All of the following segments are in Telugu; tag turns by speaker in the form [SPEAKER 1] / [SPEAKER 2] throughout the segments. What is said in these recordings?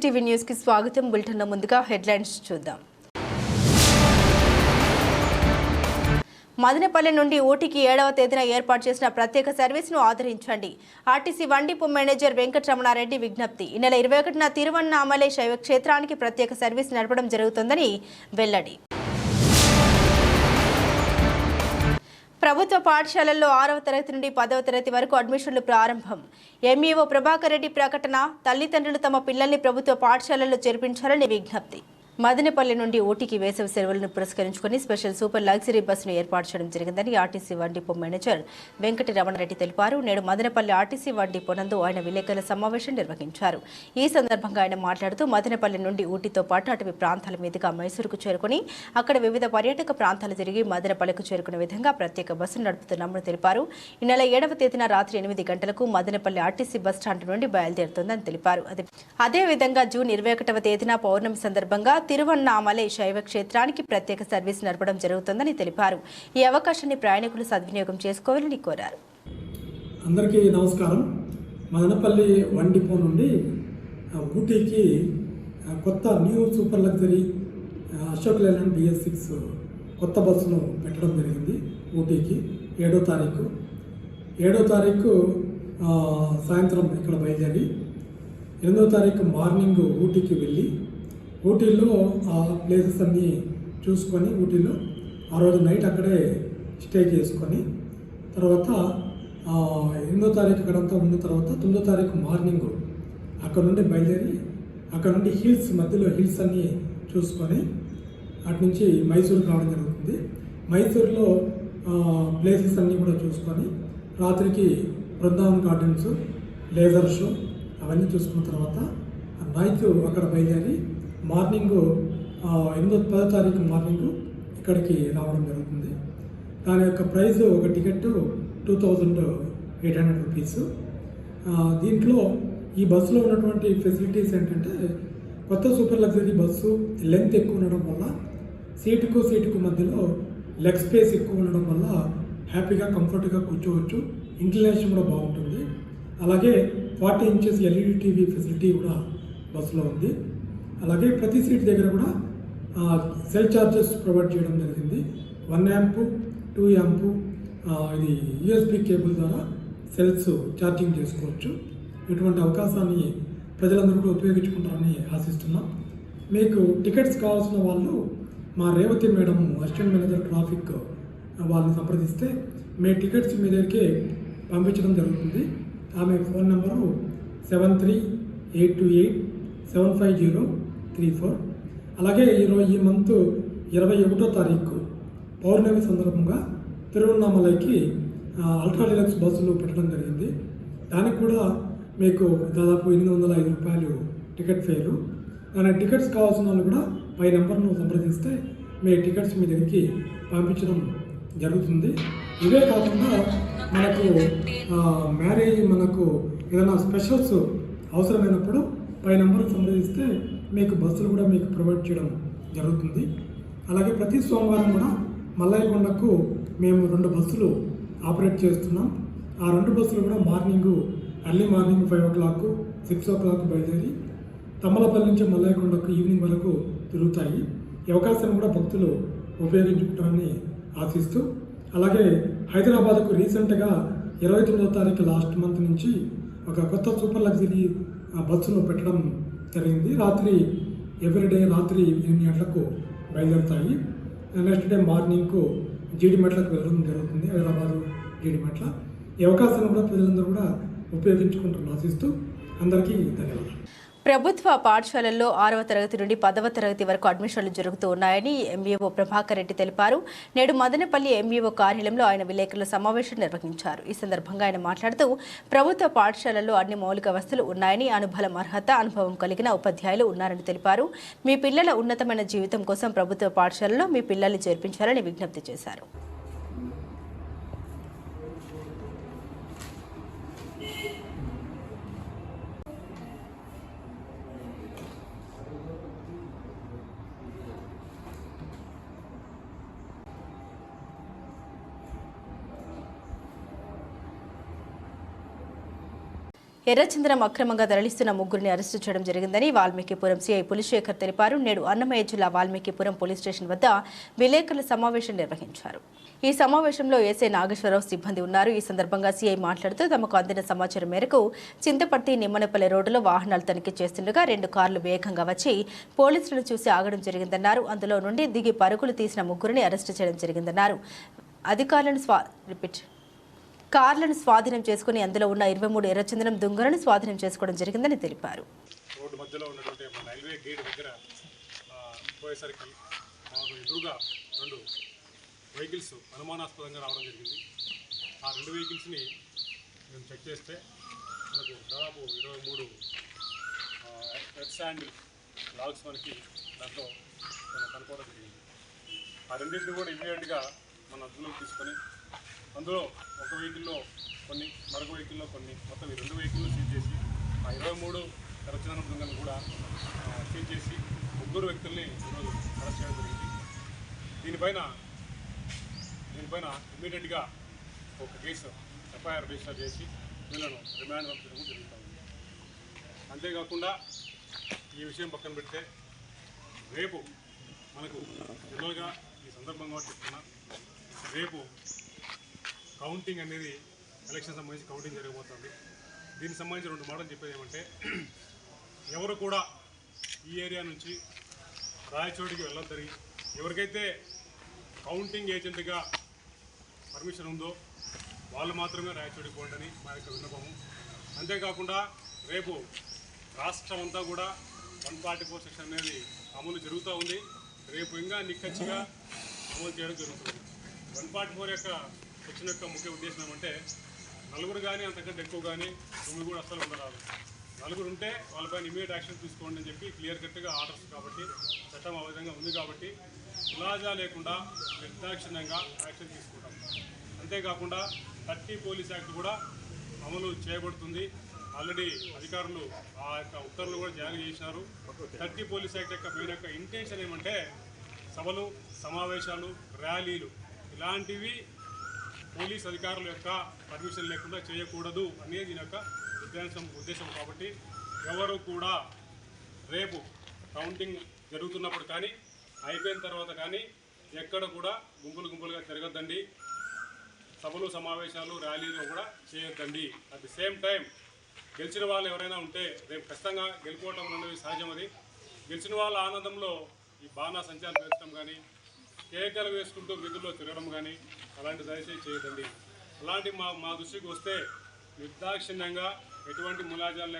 [SPEAKER 1] ఎస్సీటీవీ న్యూస్కి స్వాగతం. బులెటిన్ ముందుగా హెడ్లైన్స్ చూద్దాం. మదనపల్లి నుండి ఊటీకి ఏడవ తేదీన ఏర్పాటు చేసిన ప్రత్యేక సర్వీస్ను ఆదరించండి. ఆర్టీసీ వన్ మేనేజర్ వెంకటరమణారెడ్డి విజ్ఞప్తి. ఈ నెల ఇరవై ఒకటిన తిరువన్నామలై శైవ క్షేత్రానికి ప్రత్యేక సర్వీస్ నడపడం జరుగుతుందని వెల్లడి. ప్రభుత్వ పాఠశాలల్లో ఆరవ తరగతి నుండి పదవ తరగతి వరకు అడ్మిషన్లు ప్రారంభం. ఎంఈఓ ప్రభాకర్ రెడ్డి ప్రకటన తల్లిదండ్రులు తమ పిల్లల్ని ప్రభుత్వ పాఠశాలల్లో చేర్పించాలని విజ్ఞప్తి. మదనపల్లి నుండి ఊటీకి వేసవి సెలవులను పురస్కరించుకుని స్పెషల్ సూపర్ లగ్జరీ బస్సును ఏర్పాటు చేయడం జరిగిందని RTC one depot manager Venkati Ramanareddy తెలిపారు. నేడు మదనపల్లి ఆర్టీసీ వన్ డిపో నందు ఆయన విలేకరుల సమావేశం నిర్వహించారు. ఈ సందర్భంగా ఆయన మాట్లాడుతూ మదనపల్లి నుండి ఊటీతో పాటు అటవీ ప్రాంతాల మీదుగా మైసూరుకు చేరుకుని అక్కడ వివిధ పర్యాటక ప్రాంతాలు తిరిగి మదనపల్లికి చేరుకునే విధంగా ప్రత్యేక బస్సును నడుపుతున్నామని తెలిపారు. ఈ నెల ఏడవ తేదీన రాత్రి ఎనిమిది గంటలకు మదనపల్లి ఆర్టీసీ బస్ స్టాండ్ నుండి బయలుదేరుతుందని తెలిపారు. అదే అదేవిధంగా జూన్ ఇరవై ఒకటవ తేదీన పౌర్ణమి సందర్భంగా తిరువన్నామలై శైవ క్షేత్రానికి ప్రత్యేక సర్వీస్ నడపడం జరుగుతుందని తెలిపారు. ఈ అవకాశాన్ని ప్రయాణికులు సద్వినియోగం చేసుకోవాలని కోరారు.
[SPEAKER 2] అందరికీ నమస్కారం. మదనపల్లి వన్ డిపో నుండి ఊటీకి కొత్త new super luxury Ashok Leyland BS six కొత్త బస్సును పెట్టడం జరిగింది ఊటీకి ఏడో తారీఖు. ఏడో తారీఖు సాయంత్రం ఇక్కడ బయలుదేరి ఎనిమిదో తారీఖు మార్నింగ్ ఊటీకి వెళ్ళి ఊటీలో ఆ ప్లేసెస్ అన్నీ చూసుకొని ఊటీలో ఆ రోజు నైట్ అక్కడే స్టే చేసుకొని తర్వాత ఎనిమిదో తారీఖు అక్కడంతా ఉన్న తర్వాత తొమ్మిదో తారీఖు మార్నింగ్ అక్కడ నుండి బయలుదేరి అక్కడ నుండి హిల్స్ మధ్యలో హిల్స్ అన్నీ చూసుకొని అటు నుంచి మైసూరుకి రావడం జరుగుతుంది. మైసూరులో ప్లేసెస్ అన్నీ కూడా చూసుకొని రాత్రికి బృందావన్ గార్డెన్స్ లేజర్ షో అవన్నీ చూసుకున్న తర్వాత నైట్ అక్కడ బయలుదేరి మార్నింగ్ ఎనిమిదో పదో తారీఖు మార్నింగ్ ఇక్కడికి రావడం జరుగుతుంది. దాని యొక్క ప్రైస్ ఒక ticket two thousand eight hundred rupees. దీంట్లో ఈ బస్సులో ఉన్నటువంటి ఫెసిలిటీస్ ఏంటంటే కొత్త సూపర్ లగ్జరీ బస్సు లెంత్ ఎక్కువ ఉండడం వల్ల సీటుకు సీటుకు మధ్యలో లెగ్ స్పేస్ ఎక్కువ ఉండడం వల్ల హ్యాపీగా కంఫర్ట్గా కూర్చోవచ్చు. ఇంక్లినేషన్ కూడా బాగుంటుంది. అలాగే forty inches LED TV facility కూడా బస్సులో ఉంది. అలాగే ప్రతి సీట్ దగ్గర కూడా సెల్ ఛార్జెస్ ప్రొవైడ్ చేయడం జరిగింది. వన్ యాంపు టూ యాంపు ఇది యూఎస్బి కేబుల్ ద్వారా సెల్స్ ఛార్జింగ్ చేసుకోవచ్చు. ఇటువంటి అవకాశాన్ని ప్రజలందరూ కూడా ఉపయోగించుకుంటారని ఆశిస్తున్నాం. మీకు టికెట్స్ కావాల్సిన వాళ్ళు మా Revathi madam assistant manager traffic వాళ్ళని సంప్రదిస్తే మీ టికెట్స్ మీ దగ్గరికి పంపించడం జరుగుతుంది. ఆమె phone number seven three eight two eight seven five zero three four. అలాగే ఈరోజు ఈ మంత్ ఇరవై ఒకటో తారీఖు పౌర్ణమి సందర్భంగా తిరువన్నామలైకి అల్ట్రా డీలక్స్ బస్సులు పెట్టడం జరిగింది. దానికి కూడా మీకు దాదాపు ఎనిమిది వందల ఐదు రూపాయలు టికెట్ ఫేరు. దాని టికెట్స్ కావాల్సిన వాళ్ళు కూడా పై నెంబర్ను సంప్రదిస్తే మీ టికెట్స్ మీ దగ్గరికి పంపించడం జరుగుతుంది. ఇవే కాకుండా మనకు మ్యారేజ్ మనకు ఏదైనా స్పెషల్స్ అవసరమైనప్పుడు పై నెంబర్ సంప్రదిస్తే మీకు బస్సులు కూడా మీకు ప్రొవైడ్ చేయడం జరుగుతుంది. అలాగే ప్రతి సోమవారం కూడా మల్లయ్యకొండకు మేము రెండు బస్సులు ఆపరేట్ చేస్తున్నాం. ఆ రెండు బస్సులు కూడా morning early morning five o'clock six o'clock బయలుదేరి తమ్మలపల్లి నుంచి మల్లయ్యకొండకు ఈవినింగ్ వరకు తిరుగుతాయి. ఈ అవకాశాన్ని కూడా భక్తులు ఉపయోగించుకుంటారని ఆశిస్తూ అలాగే హైదరాబాద్కు రీసెంట్గా ఇరవై తొమ్మిదో తారీఖు లాస్ట్ మంత్ నుంచి ఒక కొత్త సూపర్ లగ్జరీ ఆ, బస్సును పెట్టడం జరిగింది రాత్రి ఎవ్రీడే రాత్రి ఎనిమిది గంటలకు బయలుదేరుతాయి. నెక్స్ట్ డే మార్నింగ్కు జీడిమెట్లకు వెళ్ళడం జరుగుతుంది. హైదరాబాదు జీడిమెట్ల ఈ అవకాశాన్ని కూడా ప్రజలందరూ కూడా ఉపయోగించుకుంటున్నారు ఆశిస్తూ అందరికీ ధన్యవాదాలు.
[SPEAKER 1] ప్రభుత్వ పాఠశాలల్లో ఆరవ తరగతి నుండి పదవ తరగతి వరకు అడ్మిషన్లు జరుగుతూ ఉన్నాయని ఎంఈఓ ప్రభాకర్ రెడ్డి తెలిపారు. నేడు మదనపల్లి ఎంఈఓ కార్యాలయంలో ఆయన విలేకరుల సమావేశం నిర్వహించారు. ఈ సందర్భంగా ఆయన మాట్లాడుతూ ప్రభుత్వ పాఠశాలల్లో అన్ని మౌలిక వసతులు ఉన్నాయని అనుబలం అర్హత అనుభవం కలిగిన ఉపాధ్యాయులు ఉన్నారని తెలిపారు. మీ పిల్లల ఉన్నతమైన జీవితం కోసం ప్రభుత్వ పాఠశాలలో మీ పిల్లల్ని చేర్పించాలని విజ్ఞప్తి చేశారు. ఎర్రచంద్రం అక్రమంగా తరలిస్తున్న ముగ్గురిని అరెస్టు చేయడం జరిగిందని వాల్మీకిపురం సీఐ పులిశేఖర్ తెలిపారు. నేడు అన్నమయ్య జిల్లా వాల్మీకిపురం పోలీస్ స్టేషన్ వద్ద విలేకరుల సమావేశం నిర్వహించారు. ఈ సమావేశంలో ఏసై నాగేశ్వరరావు సిబ్బంది ఉన్నారు. ఈ సందర్భంగా సీఐ మాట్లాడుతూ తమకు అందిన సమాచారం మేరకు చింతపర్తి నిమ్మనపల్లి రోడ్డులో వాహనాలు తనిఖీ చేస్తుండగా రెండు కార్లు వేగంగా వచ్చి పోలీసులను చూసి ఆగడం జరిగిందన్నారు. అందులో నుండి దిగి పరుగులు తీసిన ముగ్గురిని అరెస్టు చేయడం జరిగిందన్నారు. అధికారులను స్వా రిపీట్ కార్లను స్వాధీనం చేసుకుని అందులో ఉన్న ఇరవై మూడు ఎర్రచందనం దుంగలను స్వాధీనం చేసుకోవడం జరిగిందని తెలిపారు.
[SPEAKER 3] రోడ్డు మధ్యలో ఉన్నటువంటి మన రైల్వే గేట్ దగ్గర పోయేసరికి మాకు ఎదురుగా రెండు వెహికల్స్ అనుమానాస్పదంగా రావడం జరిగింది. ఆ రెండు వెహికల్స్ని మేము చెక్ చేస్తే మనకు దాదాపు ఇరవై మూడు రెడ్ శాండ్ లాగ్స్ మనకి దాంట్లో మనం కనుక్కోవడం జరిగింది. ఆ రెండింటిని కూడా ఇమీడియట్గా మన అదుపులోకి తీసుకొని అందులో ఒక వెహికల్లో కొన్ని మరొక వెహికల్లో కొన్ని మొత్తం ఈ రెండు వెహికల్లు సీజ్ చేసి ఆ ఇరవై మూడు కరచందనం బృందాలను కూడా సీజ్ చేసి ముగ్గురు వ్యక్తుల్ని ఈరోజు అరెస్ట్ చేయడం జరిగింది. దీనిపైన దీనిపైన ఇమీడియట్గా ఒక కేసు ఎఫ్ఐఆర్ రిజిస్టర్ చేసి వీళ్ళను రిమాండ్ పంపించడం జరుగుతూ ఉంది. అంతేకాకుండా ఈ విషయం పక్కన పెడితే రేపు మనకు జనరల్గా ఈ సందర్భంగా చెప్తున్నా రేపు కౌంటింగ్ అనేది ఎలక్షన్ సంబంధించి కౌంటింగ్ జరగబోతుంది దీనికి సంబంధించి రెండు మాటలు చెప్పేది ఏమంటే ఎవరు కూడా ఈ ఏరియా నుంచి రాయచోటికి వెళ్ళొద్దని ఎవరికైతే కౌంటింగ్ ఏజెంట్గా పర్మిషన్ ఉందో వాళ్ళు మాత్రమే రాయచోటికి పోండి మా యొక్క విన్నపము. అంతేకాకుండా రేపు రాష్ట్రం అంతా కూడా వన్ ఫార్టీ ఫోర్ సెక్షన్ అనేది అమలు జరుగుతూ ఉంది. రేపు ఇంకా నిక్కచ్చిగా అమలు చేయడం జరుగుతుంది. వన్ ఫార్టీ ఫోర్ యొక్క సెక్షన్ యొక్క ముఖ్య ఉద్దేశం ఏమంటే నలుగురు కానీ అంతకంటే ఎక్కువ కానీ తొమ్మిది కూడా అస్సలు ఉండరాదు. నలుగురు ఉంటే వాళ్ళపైన ఇమీడియట్ యాక్షన్ తీసుకోండి అని చెప్పి క్లియర్ కట్గా ఆర్డర్స్ కాబట్టి చట్టం ఆ విధంగా ఉంది కాబట్టి ఇలాజా లేకుండా నిర్దాక్షిణ్యంగా యాక్షన్ తీసుకుంటాం. అంతేకాకుండా థర్టీ పోలీస్ యాక్ట్ కూడా అమలు చేయబడుతుంది. ఆల్రెడీ అధికారులు ఆ యొక్క ఉత్తర్వులు కూడా జారీ చేసినారు. థర్టీ పోలీస్ యాక్ట్ యొక్క మెయిన్ యొక్క ఇంటెన్షన్ ఏమంటే సభలు సమావేశాలు ర్యాలీలు ఇలాంటివి పోలీస్ అధికారుల యొక్క పర్మిషన్ లేకుండా చేయకూడదు అనేది దీని యొక్క ఉద్దేశం ఉద్దేశం కాబట్టి ఎవరు కూడా రేపు కౌంటింగ్ జరుగుతున్నప్పుడు కానీ అయిపోయిన తర్వాత కానీ ఎక్కడ కూడా గుంపులు గుంపులుగా తిరగద్దండి. సభలు సమావేశాలు ర్యాలీలు కూడా చేయొద్దండి. అట్ ది సేమ్ టైం గెలిచిన వాళ్ళు ఎవరైనా ఉంటే రేపు ఖచ్చితంగా గెలుపుకోవటం అనేది సహజం అది. గెలిచిన వాళ్ళ ఆనందంలో ఈ బాణా సంచారం పెంచడం కానీ కేకలు వేసుకుంటూ వీధుల్లో తిరగడం కానీ అలాంటి దయచేసి చేయకండి. అలాంటి మా మా దృష్టికి వస్తే నిర్దాక్షిణ్యంగా ఎటువంటి ములాజాలు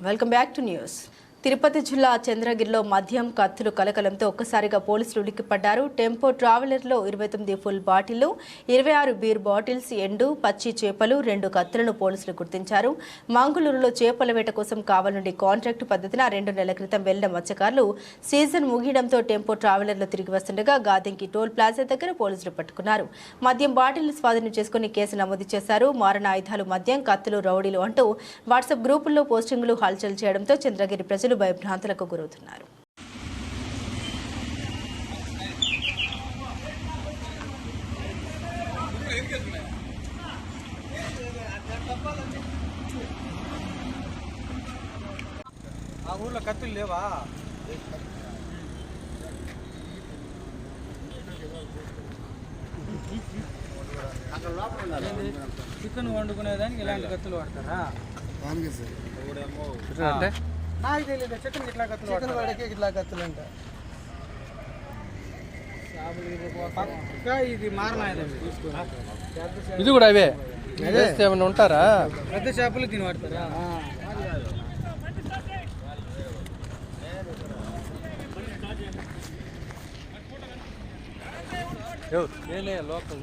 [SPEAKER 1] Welcome back to news Tirupati జిల్లా చంద్రగిరిలో మద్యం కత్తులు కలకలంతో ఒక్కసారిగా పోలీసులు ఉలిక్కిపడ్డారు. టెంపో ట్రావెలర్లో ఇరవై తొమ్మిది ఫుల్ బాటిళ్ళు ఇరవై ఆరు బీర్ బాటిల్స్ ఎండు పచ్చి చేపలు రెండు కత్తులను పోలీసులు గుర్తించారు. మంగళూరులో చేపల వేట కోసం కావాలండి కాంట్రాక్టు పద్ధతిన రెండు నెలల క్రితం వెళ్ళిన మత్స్యకారులు సీజన్ ముగియడంతో టెంపో ట్రావెలర్లో తిరిగి వస్తుండగా గాదింకి టోల్ ప్లాజా దగ్గర పోలీసులు పట్టుకున్నారు. మద్యం బాటిల్ను స్వాధీనం చేసుకుని కేసు నమోదు చేశారు. మారణ ఆయుధాలు మద్యం కత్తులు రౌడీలు అంటూ వాట్సాప్ గ్రూపుల్లో పోస్టింగులు హల్చల్ చేయడంతో చంద్రగిరి ప్రజలు భయభ్రాంతులకు గురవుతున్నారు.
[SPEAKER 4] ఆ ఊర్లో కత్తులు లేవా? చికెన్ వండుకునేదానికి ఇలాంటి కత్తులు వాడతారా?
[SPEAKER 5] అంటే?
[SPEAKER 4] నాకు తెలియదు చికెన్ ఇట్లా కత్తులు చికెన్ వాడకే ఇట్లా కత్తులు అంట. ఇది మారనాయలు
[SPEAKER 5] ఇది కూడా అవే. ఏమైనా ఉంటారా?
[SPEAKER 4] పెద్ద చేపలు దీని వాడతారా
[SPEAKER 5] నేనే లోకల్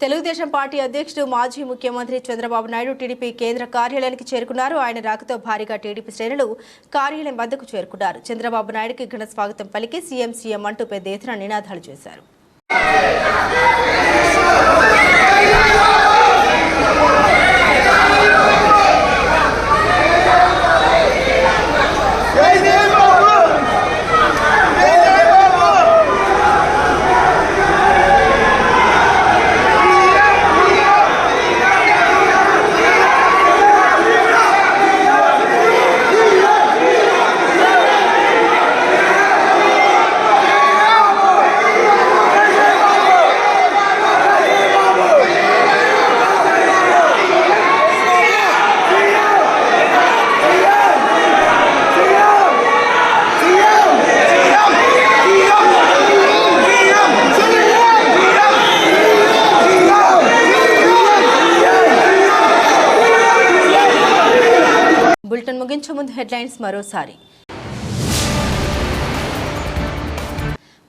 [SPEAKER 1] తెలుగుదేశం పార్టీ అధ్యక్షుడు మాజీ ముఖ్యమంత్రి చంద్రబాబు నాయుడు టీడీపీ కేంద్ర కార్యాలయానికి చేరుకున్నారు. ఆయన రాకతో భారీగా టీడీపీ శ్రేణులు కార్యాలయం వద్దకు చేరుకున్నారు. చంద్రబాబు నాయుడుకి ఘన స్వాగతం పలికి సీఎం సీఎం అంటూ పెద్ద ఎత్తున నినాదాలు చేశారు. ముగించే ముందు హెడ్లైన్స్ మరోసారి.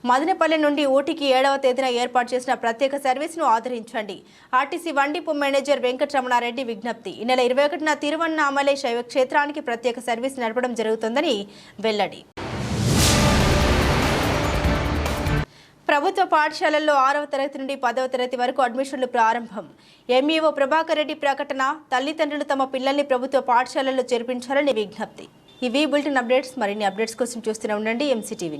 [SPEAKER 1] మదనపల్లి నుండి ఊటీకి ఏడవ తేదీన ఏర్పాటు చేసిన ప్రత్యేక సర్వీస్ను ఆదరించండి. ఆర్టీసీ వండిపు మేనేజర్ వెంకటరమణారెడ్డి విజ్ఞప్తి. ఈ నెల ఇరవై ఒకటిన తిరువన్నామలై శైవ క్షేత్రానికి ప్రత్యేక సర్వీస్ నడపడం జరుగుతుందని వెల్లడి. ప్రభుత్వ పాఠశాలల్లో ఆరవ తరగతి నుండి పదవ తరగతి వరకు అడ్మిషన్లు ప్రారంభం. ఎంఈఓ ప్రభాకర్ రెడ్డి ప్రకటన తల్లిదండ్రులు తమ పిల్లల్ని ప్రభుత్వ పాఠశాలల్లో చేర్పించాలని విజ్ఞప్తి. ఇవి బులెటిన్ అప్డేట్స్. మరిన్ని అప్డేట్స్ కోసం చూస్తూనే ఉండండి. ఎంసీటీవీ